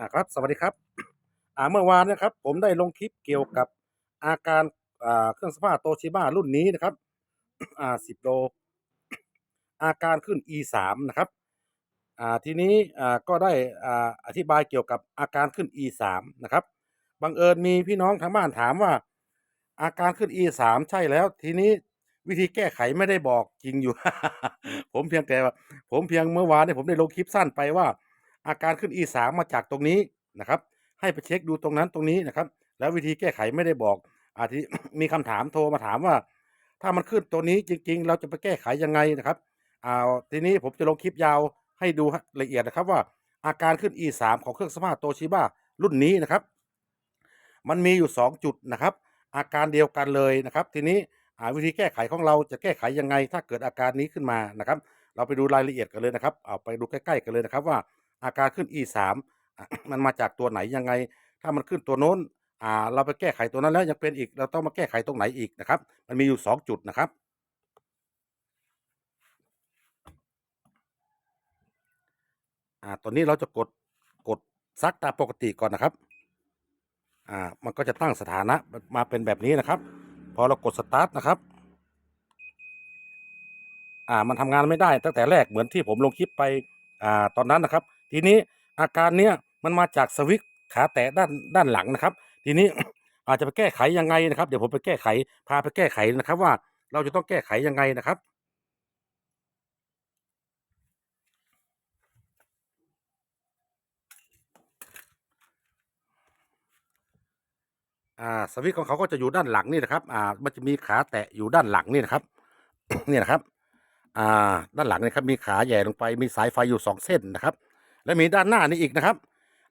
อ่าครับ สวัสดีครับ อ่าเมื่อวานนะครับ ผมได้ลงคลิปเกี่ยวกับอาการอ่าเครื่องซักผ้าโตชิบ้ารุ่นนี้นะครับ อ่า10โลอาการขึ้น E3 นะครับ อ่าทีนี้อ่าก็ได้อ่าอธิบายเกี่ยวกับอาการขึ้น E3 นะครับบังเอิญมีพี่น้องทางบ้านถามว่า อาการขึ้น E3 ใช่แล้ว ทีนี้วิธีแก้ไขไม่ได้บอกจริงอยู่ ผมเพียงแต่ว่าผมเพียงเมื่อวานเนี่ยผมได้ลงคลิปสั้นไปว่า อาการขึ้น E3 มาจากตรงนี้นะครับ ให้ไปเช็คดูตรงนั้นตรงนี้นะครับ แล้ววิธีแก้ไขไม่ได้บอก อาทีมีคำถามโทรมาถามว่า ถ้ามันขึ้นตัวนี้จริง ๆ เราจะไปแก้ไขยังไงนะครับอ่าทีนี้ผมจะลงคลิปยาวให้ดูละเอียดนะครับว่าอาการขึ้น E3 ของเครื่องสภาพโตชิบ้ารุ่นนี้นะครับ มันมีอยู่ 2 จุดนะครับ อาการเดียวกันเลยนะครับ ทีนี้วิธีแก้ไขของเราจะแก้ไขยังไง ถ้าเกิดอาการนี้ขึ้นมานะครับ เราไปดูรายละเอียดกันเลยนะครับ เอาไปดูใกล้ๆกันเลยนะครับว่า อาการขึ้น E3 มันมาจากตัวไหนยังไง ถ้ามันขึ้นตัวโน้นอ่าเราไปแก้ไขตัวนั้นแล้วยังเป็นอีก เราต้องมาแก้ไขตรงไหนอีกนะครับ มันมีอยู่ 2 จุดนะครับ อ่าตัวนี้เราจะกดกดซักตามปกติก่อนนะครับ อ่ามันก็จะตั้งสถานะมาเป็นแบบนี้นะครับ พอเรากดสตาร์ทนะครับ อ่ามันทำงานไม่ได้ตั้งแต่แรกเหมือนที่ผมลงคลิปไปอ่าตอนนั้นนะครับ ทีนี้อาการเนี้ยมันมาจากสวิตช์ขาแตะด้านด้านหลังนะครับ ทีนี้อาจจะไปแก้ไขยังไงนะครับ เดี๋ยวผมไปแก้ไขพาไปแก้ไขนะครับ ว่าเราจะต้องแก้ไขยังไงนะครับอ่าสวิตของเขาก็จะอยู่ด้านหลังนี่นะครับ อ่า มันจะมีขาแตะอยู่ด้านหลังนี่นะครับ นี่นะครับ อ่า ด้านหลังนะครับ มีขาแย่ลงไป มีสายไฟอยู่สองเส้นนะครับ และมีด้านหน้านี่อีกนะครับ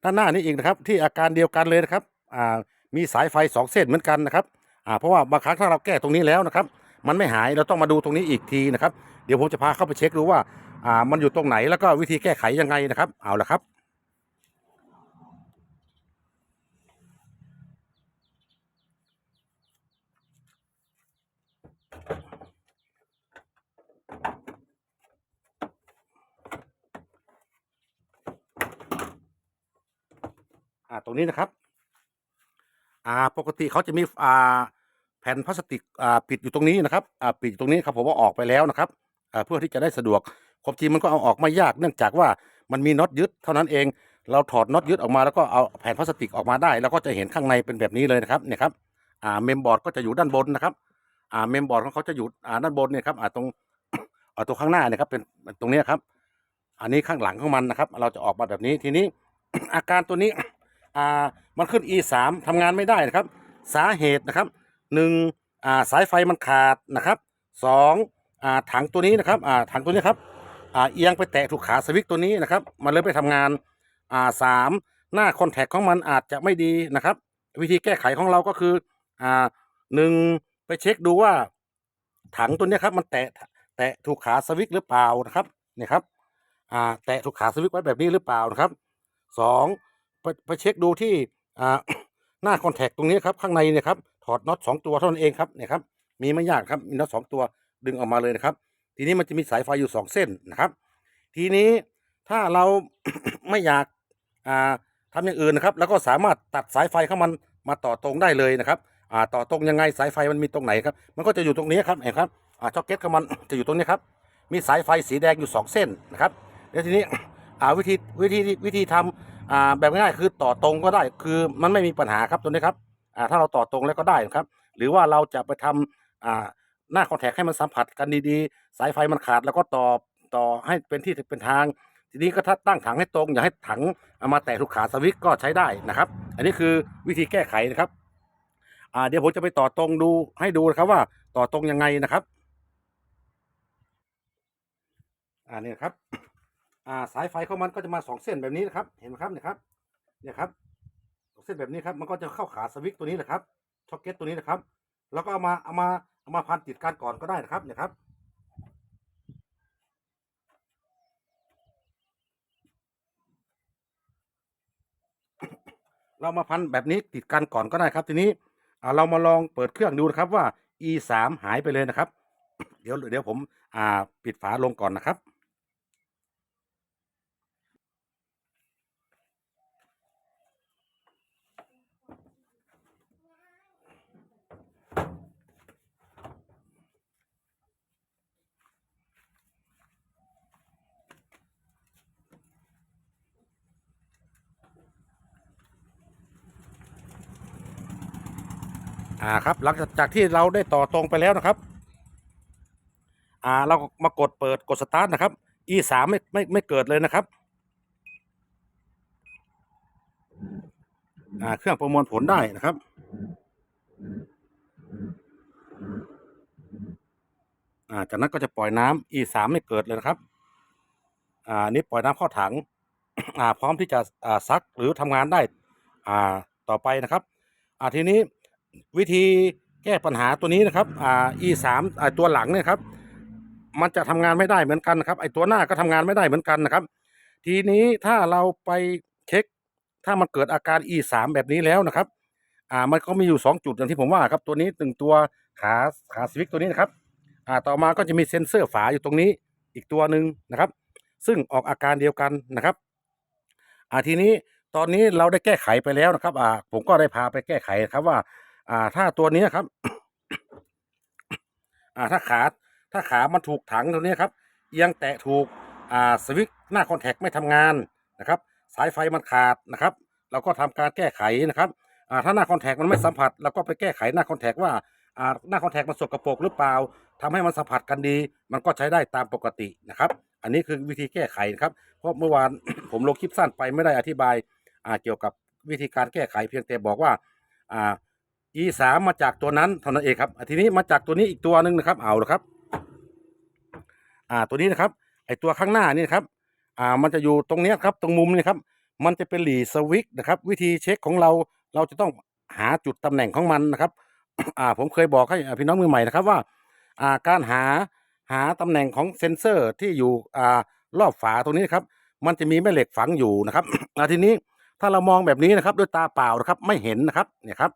ด้านหน้านี่อีกนะครับ ที่อาการเดียวกันเลยนะครับอ่ามีสายไฟสองเส้นเหมือนกันนะครับอ่าเพราะว่าบางครั้งถ้าเราแก้ตรงนี้แล้วนะครับ มันไม่หายเราต้องมาดูตรงนี้อีกทีนะครับ เดี๋ยวผมจะพาเข้าไปเช็คดูว่าอ่ามันอยู่ตรงไหนแล้วก็วิธีแก้ไขยังไงนะครับ เอาละครับ อ่าตรงนี้นะครับ อ่าปกติเขาจะมีอ่าแผ่นพลาสติกอ่าปิดอยู่ตรงนี้นะครับอ่าปิดอยู่ตรงนี้ครับผมว่าออกไปแล้วนะครับอ่าเพื่อที่จะได้สะดวกความจริงมันก็เอาออกไม่ยากเนื่องจากว่ามันมีน็อตยึดเท่านั้นเอง เราถอดน็อตยึดออกมาแล้วก็เอาแผ่นพลาสติกออกมาได้เราก็จะเห็นข้างในเป็นแบบนี้เลยนะครับเนี่ยครับอ่าเมมบอร์ดก็จะอยู่ด้านบนนะครับอ่าเมมบอร์ดของเขาจะอยู่อ่าด้านบนเนี่ยครับอ่าตรงอ่าตรงข้างหน้าเนี่ยครับเป็นตรงนี้ครับ อันนี้ข้างหลังของมันนะครับ เราจะออกมาแบบนี้ทีนี้อาการตัวนี้ อ่ามันขึ้น E3 ทำงานไม่ได้นะครับ สาเหตุนะครับหนึ่งอ่าสายไฟมันขาดนะครับสองอ่าถังตัวนี้นะครับอ่าถังตัวนี้ครับอ่าเอียงไปแตะถูกขาสวิตช์ตัวนี้นะครับ มันเลยไปทำงานอ่าสามหน้าคอนแทคของมันอาจจะไม่ดีนะครับ วิธีแก้ไขของเราก็คืออ่าหนึ่งไปเช็คดูว่า ถังตัวนี้ครับ มันแตะแตะถูกขาสวิตช์หรือเปล่านะครับเนี่ยครับอ่าแตะถูกขาสวิตช์ไว้แบบนี้หรือเปล่านะครับสอง ไปเช็คดูที่หน้าคอนแทคตรงนี้ครับข้างในเนี่ยครับถอดน็อตสองตัวเท่านั้นเองครับเนี่ยครับมีไม่ยากครับมีน็อตสองตัวดึงออกมาเลยนะครับ ทีนี้มันจะมีสายไฟอยู่สองเส้นนะครับ ทีนี้ถ้าเราไม่อยากอ่าทำอย่างอื่นนะครับ แล้วก็สามารถตัดสายไฟเข้ามันมาต่อตรงได้เลยนะครับต่อตรงยังไงสายไฟมันมีตรงไหนครับ มันก็จะอยู่ตรงนี้ครับเห็นครับช็อกเก็ตของมันจะอยู่ตรงนี้ครับมีสายไฟสีแดงอยู่สองเส้นนะครับแล้วทีนี้วิธีวิธีวิธีทำ อ่าแบบง่ายคือต่อตรงก็ได้ คือมันไม่มีปัญหาครับตัวนี้ครับอ่าถ้าเราต่อตรงแล้วก็ได้นะครับ หรือว่าเราจะไปทำอ่าหน้าคอนแทคให้มันสัมผัสกันดีๆ สายไฟมันขาดแล้วก็ต่อต่อให้เป็นที่เป็นทาง ทีนี้ก็ถ้าตั้งถังให้ตรง อย่าให้ถังเอามาแตะทุกขาสวิตก็ใช้ได้นะครับ อันนี้คือวิธีแก้ไขนะครับอ่าเดี๋ยวผมจะไปต่อตรงดูให้ดูนะครับว่าต่อตรงยังไงนะครับ อ่านี่ครับ อ่าสายไฟของมันก็จะมาสองเส้นแบบนี้นะครับ เห็นไหมครับเนี่ยครับ เนี่ยครับสองเส้นแบบนี้ครับ มันก็จะเข้าขาสวิตช์ตัวนี้แหละครับช็อคเก็ตตัวนี้นะครับ แล้วก็เอามาเอามาเอามาพันติดกันก่อนก็ได้นะครับ เนี่ยครับเรามาพันแบบนี้ติดกันก่อนก็ได้ครับ ทีนี้อ่าเรามาลองเปิดเครื่องดูนะครับว่า e สามหายไปเลยนะครับ เดี๋ยวเดี๋ยวผมอ่าปิดฝาลงก่อนนะครับ อ่าครับหลังจากที่เราได้ต่อตรงไปแล้วนะครับ อ่าเรามากดเปิดกดสตาร์ทนะครับ e สามไม่ไม่ไม่เกิดเลยนะครับ อ่าเครื่องประมวลผลได้นะครับอ่าจากนั้นก็จะปล่อยน้ำ e สามไม่เกิดเลยนะครับ อ่านี้ปล่อยน้ำเข้าถัง อ่าพร้อมที่จะอ่าซักหรือทำงานได้ อ่าต่อไปนะครับ อ่าทีนี้ วิธีแก้ปัญหาตัวนี้นะครับอ่า e สามอ่าตัวหลังเนี่ยครับ มันจะทำงานไม่ได้เหมือนกันนะครับ ไอตัวหน้าก็ทำงานไม่ได้เหมือนกันนะครับ ทีนี้ถ้าเราไปเช็ค ถ้ามันเกิดอาการ e สามแบบนี้แล้วนะครับ อ่า มันก็มีอยู่สองจุดอย่างที่ผมว่าครับ ตัวนี้หนึ่งตัวขาขาสวิตช์ตัวนี้นะครับ อ่า ต่อมาก็จะมีเซ็นเซอร์ฝาอยู่ตรงนี้อีกตัวหนึ่งนะครับ ซึ่งออกอาการเดียวกันนะครับ อ่า ทีนี้ตอนนี้เราได้แก้ไขไปแล้วนะครับ อ่า ผมก็ได้พาไปแก้ไขครับว่า อ่า ถ้าตัวนี้ครับ อ่า ถ้าขา ถ้าขามันถูกถังตัวนี้ครับ เอียงแตะถูก อ่า สวิตช์หน้าคอนแทคไม่ทำงานนะครับ สายไฟมันขาดนะครับ เราก็ทำการแก้ไขนะครับ อ่า ถ้าหน้าคอนแทคมันไม่สัมผัสเราก็ไปแก้ไขหน้าคอนแทคว่า อ่า หน้าคอนแทคมันสกปรกหรือเปล่าทำให้มันสัมผัสกันดี มันก็ใช้ได้ตามปกตินะครับ อันนี้คือวิธีแก้ไขนะครับ เพราะเมื่อวานผมลงคลิปสั้นไปไม่ได้อธิบาย อ่า เกี่ยวกับวิธีการแก้ไขเพียงแต่บอกว่า อ่า e สามมาจากตัวนั้นเท่านั้นเองครับทีนี้มาจากตัวนี้อีกตัวหนึ่งนะครับ เอาละครับ อ่าตัวนี้นะครับ ไอตัวข้างหน้านี่ครับ อ่ามันจะอยู่ตรงเนี้ยครับ ตรงมุมนี่ครับ มันจะเป็นหลีสวิกนะครับ วิธีเช็คของเราเราจะต้องหาจุดตำแหน่งของมันนะครับ อ่าผมเคยบอกให้พี่น้องมือใหม่นะครับว่า อ่าการหาหาตำแหน่งของเซ็นเซอร์ที่อยู่อ่ารอบฝาตรงนี้ครับ มันจะมีแม่เหล็กฝังอยู่นะครับอ่าทีนี้ถ้าเรามองแบบนี้นะครับ ด้วยตาเปล่านะครับ ไม่เห็นนะครับ เนี่ยครับ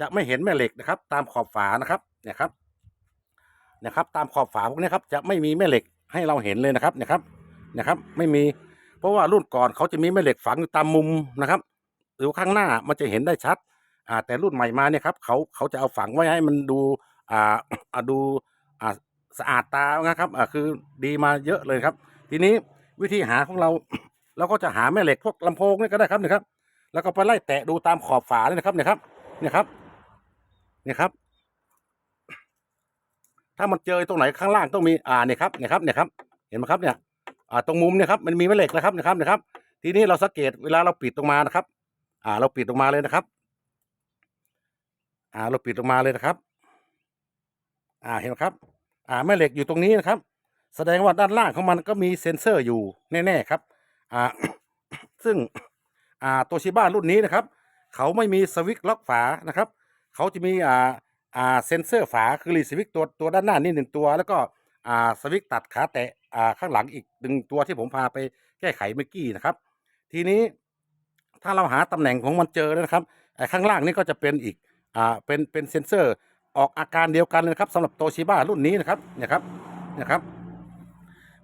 จะไม่เห็นแม่เหล็กนะครับ ตามขอบฝานะครับเนี่ยครับนะครับ ตามขอบฝาพวกนี้ครับ จะไม่มีแม่เหล็กให้เราเห็นเลยนะครับเนี่ยครับนะครับ ไม่มี เพราะว่ารุ่นก่อนเขาจะมีแม่เหล็กฝังอยู่ตามมุมนะครับ หรือข้างหน้ามันจะเห็นได้ชัด อ่า แต่รุ่นใหม่มาเนี่ยครับเขาเขาจะเอาฝังไว้ให้มันดูอ่าอ่าดูอ่าสะอาดตานะครับอ่าคือดีมาเยอะเลยครับ ทีนี้วิธีหาของเราเราก็จะหาแม่เหล็กพวกลำโพงนี่ก็ได้ครับเนี่ยครับ แล้วก็ไปไล่แตะดูตามขอบฝาเลยนะครับเนี่ยครับเนี่ยครับ เนี่ยครับ ถ้ามันเจอตรงไหนข้างล่างต้องมีอ่าเนี่ยครับเนี่ยครับเนี่ยครับ เห็นไหมครับเนี่ยอ่าตรงมุมเนี่ยครับมันมีแม่เหล็กนะครับนะครับนะครับ ทีนี้เราสังเกตเวลาเราปิดลงมานะครับ อ่า เราปิดลงมาเลยนะครับ อ่า เราปิดลงมาเลยนะครับ อ่าเห็นไหมครับ อ่าแม่เหล็กอยู่ตรงนี้นะครับ แสดงว่าด้านล่างของมันก็มีเซ็นเซอร์อยู่แน่ๆครับ อ่า ซึ่งอ่าโตชิบ้ารุ่นนี้นะครับ เขาไม่มีสวิตช์ล็อกฝานะครับ เขาจะมีอ่าอ่าเซ็นเซอร์ฝาคือรีสวิตช์ตัวตัวด้านหน้านี่หนึ่งตัว แล้วก็อ่าสวิตช์ตัดขาแตะอ่าข้างหลังอีกหนึ่งตัวที่ผมพาไปแก้ไขเมื่อกี้นะครับ ทีนี้ถ้าเราหาตำแหน่งของมันเจอแล้วนะครับไอ้ข้างล่างนี่ก็จะเป็นอีกอ่าเป็นเป็นเซ็นเซอร์ออกอาการเดียวกันเลยนะครับสำหรับโตชิบ้ารุ่นนี้นะครับเนี่ยครับเนี่ยครับ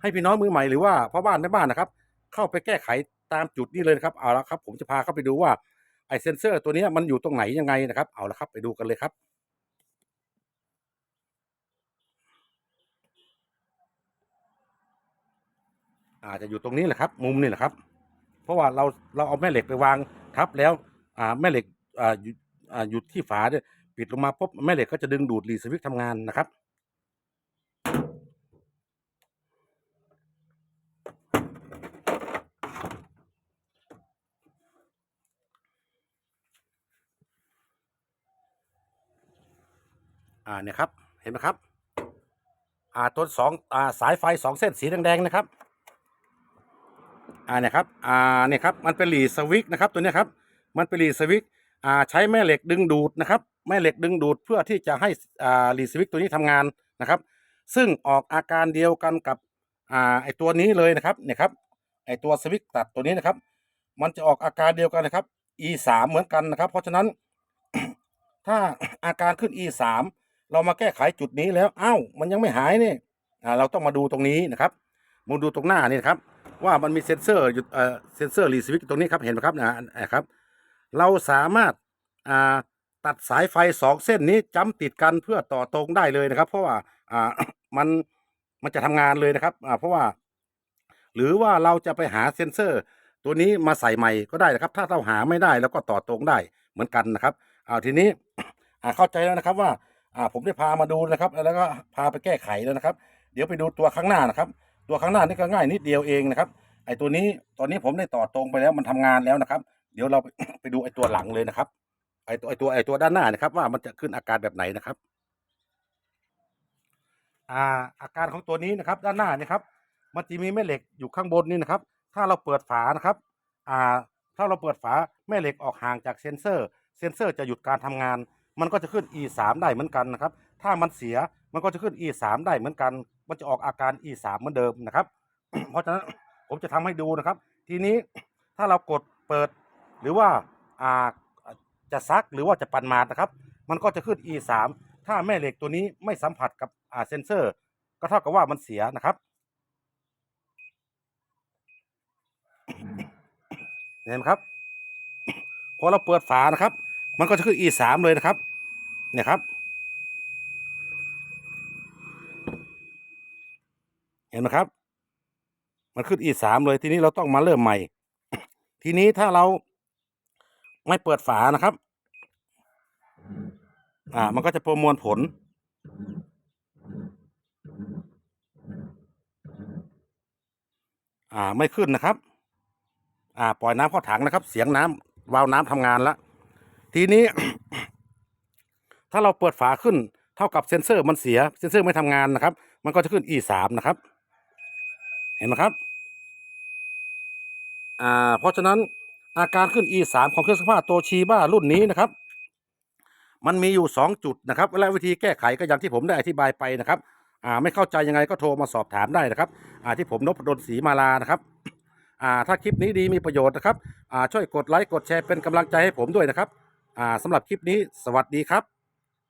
ให้พี่น้องมือใหม่หรือว่าพ่อบ้านแม่บ้านนะครับ เข้าไปแก้ไขตามจุดนี้เลยนะครับเอาละครับ ผมจะพาเข้าไปดูว่า ไอเซนเซอร์ตัวนี้มันอยู่ตรงไหนยังไงนะครับ เอาละครับไปดูกันเลยครับ อาจจะอยู่ตรงนี้แหละครับ มุมนี่แหละครับ เพราะว่าเราเราเอาแม่เหล็กไปวางทับแล้วอ่าแม่เหล็กอ่าอยู่อ่าอยู่ที่ฝาเนี่ยปิดลงมาปุ๊บแม่เหล็กก็จะดึงดูดรีสวิตทำงานนะครับ อ่าเนี่ยครับ เห็นไหมครับ อ่าตัวสองอ่าสายไฟสองเส้นสีแดงๆนะครับ อ่าเนี่ยครับ อ่าเนี่ยครับ มันเป็นหลีสวิกนะครับ ตัวนี้ครับ มันเป็นหลีสวิกอ่าใช้แม่เหล็กดึงดูดนะครับ แม่เหล็กดึงดูดเพื่อที่จะให้อ่าหลีสวิกตัวนี้ทำงานนะครับ ซึ่งออกอาการเดียวกันกับอ่าไอตัวนี้เลยนะครับ เนี่ยครับ ไอตัวสวิกตัดตัวนี้นะครับ มันจะออกอาการเดียวกันนะครับ e สามเหมือนกันนะครับ เพราะฉะนั้นถ้าอาการขึ้น e สาม เรามาแก้ไขจุดนี้แล้วอ้าวมันยังไม่หายเนี่อ่าเราต้องมาดูตรงนี้นะครับมาดูตรงหน้านี่นะครับ ว่ามันมีเซ็นเซอร์อยู่เอ่อเซ็นเซอร์รีสวิตตรงนี้ครับเห็นไหมครับนะครับ เราสามารถอ่าตัดสายไฟสองเส้นนี้จ้ำติดกันเพื่อต่อตรงได้เลยนะครับ เพราะว่าอ่ามันมันจะทำงานเลยนะครับอ่าเพราะว่า หรือว่าเราจะไปหาเซ็นเซอร์ ตัวนี้มาใส่ใหม่ก็ได้นะครับ ถ้าเราหาไม่ได้แล้วก็ต่อตรงได้เหมือนกันนะครับเอาทีนี้เข้าใจแล้วนะครับว่า อ่าผมได้พามาดูนะครับ แล้วก็พาไปแก้ไขแล้วนะครับ เดี๋ยวไปดูตัวข้างหน้านะครับ ตัวข้างหน้านี่ก็ง่ายนิดเดียวเองนะครับ ไอ้ตัวนี้ตอนนี้ผมได้ต่อตรงไปแล้วมันทำงานแล้วนะครับ เดี๋ยวเราไปดูไอ้ตัวหลังเลยนะครับ ไอ้ตัวไอ้ตัวไอ้ตัวด้านหน้านะครับ ว่ามันจะขึ้นอาการแบบไหนนะครับ อ่าอาการของตัวนี้นะครับ ด้านหน้านี่ครับ มันจะมีแม่เหล็กอยู่ข้างบนนี่นะครับ ถ้าเราเปิดฝานะครับ อ่า ถ้าเราเปิดฝาแม่เหล็กออกห่างจากเซนเซอร์ เซนเซอร์จะหยุดการทำงาน มันก็จะขึ้น E 3ได้เหมือนกันนะครับ ถ้ามันเสียมันก็จะขึ้น E 3ได้เหมือนกัน มันจะออกอาการ E 3เหมือนเดิมนะครับ เพราะฉะนั้นผมจะทำให้ดูนะครับ ทีนี้ถ้าเรากดเปิดหรือว่าอ่าจะซักหรือว่าจะปั่นมานะครับ มันก็จะขึ้น E 3ถ้าแม่เหล็กตัวนี้ไม่สัมผัสกับอ่าเซนเซอร์ ก็เท่ากับว่ามันเสียนะครับเห็นไหมครับ พอเราเปิดฝานะครับ มันก็จะขึ้น e สามเลยนะครับ นี่ยครับ เห็นไหมครับ มันขึ้น e สามเลยทีนี้เราต้องมาเริ่มใหม่ ทีนี้ถ้าเราไม่เปิดฝานะครับ อ่า มันก็จะประมวลผล อ่า ไม่ขึ้นนะครับ อ่า ปล่อยน้ำเข้าถังนะครับ เสียงน้ำวาล์วน้ำทำงานแล้ว ทีนี้ ถ้าเราเปิดฝาขึ้นเท่ากับเซ็นเซอร์มันเสีย เซ็นเซอร์ไม่ทำงานนะครับ มันก็จะขึ้น e สามนะครับ เห็นไหมครับ อ่า เพราะฉะนั้นอาการขึ้น e สามของเครื่องซักผ้าโตชีบ้ารุ่นนี้นะครับ มันมีอยู่ 2 จุดนะครับและวิธีแก้ไขก็อย่างที่ผมได้อธิบายไปนะครับ อ่า ไม่เข้าใจยังไงก็โทรมาสอบถามได้นะครับ อ่า ที่ผมนพดลศรีมาลานะครับอ่าถ้าคลิปนี้ดีมีประโยชน์นะครับอ่าช่วยกดไลค์กดแชร์เป็นกำลังใจให้ผมด้วยนะครับอ่าสำหรับคลิปนี้สวัสดีครับ